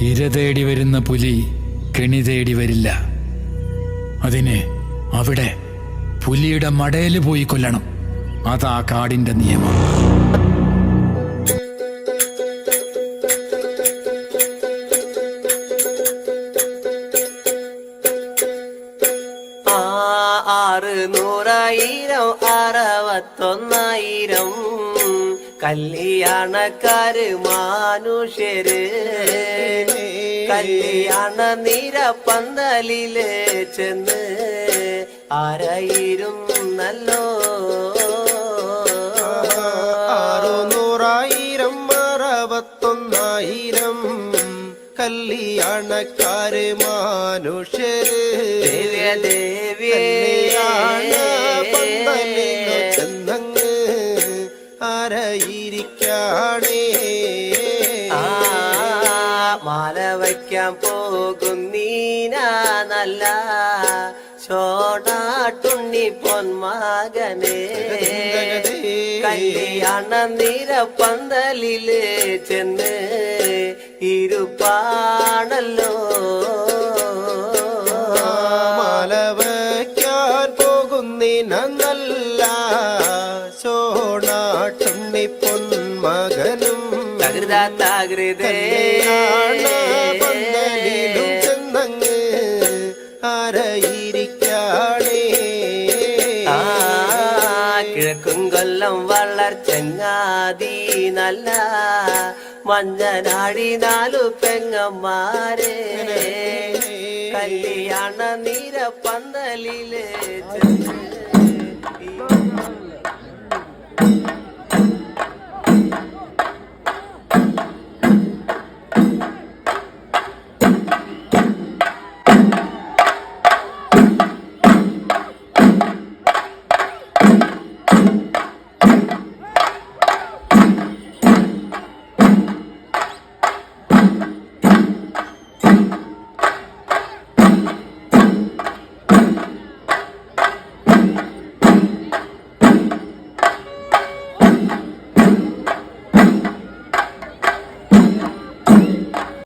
ഇര തേടി വരുന്ന പുലി കെണി തേടി വരില്ല. അതിന് അവിടെ പുലിയുടെ മടയിൽ പോയി കൊല്ലണം. അതാ കാടിന്റെ നിയമം. ആറ് നൂറായിരം അറുപത്തൊന്നായിരം. കല്യാണക്കാര് മാനുഷ്യര്. കല്യാണ നിര പന്തലിൽ ചെന്ന് ആരായിരുന്നല്ലോ ആറുനൂറായിരം അറുപത്തൊന്നായിരം കല്യാണക്കാര് മാനുഷ്യര്. ദേവ്യ ദേവ്യേ. ആരായിരിക്കാണേ ആ, മാല വയ്ക്കാൻ പോകും നീന നല്ല ചോടാട്ടുണ്ണി പൊന്മകനെ. കല്യാണ നിര പന്തലിൽ ചെന്ന് ഇരുപ്പാണല്ലോ. മാലവയ്ക്കാൻ പോകുന്നിന സോണാട്ടുണ്ണി പൊന്മകനും തകൃത തകൃതേ കല്യാണ പന്തലിലും ചെന്നങ്ങ് ആരായിരിക്കാണേ ആ കിഴക്കും കൊല്ലം വളർച്ചങ്ങാതി നല്ല മഞ്ഞനാടി നാലു പെങ്ങന്മാരെ. കല്യാണ നിര പന്തലിൽ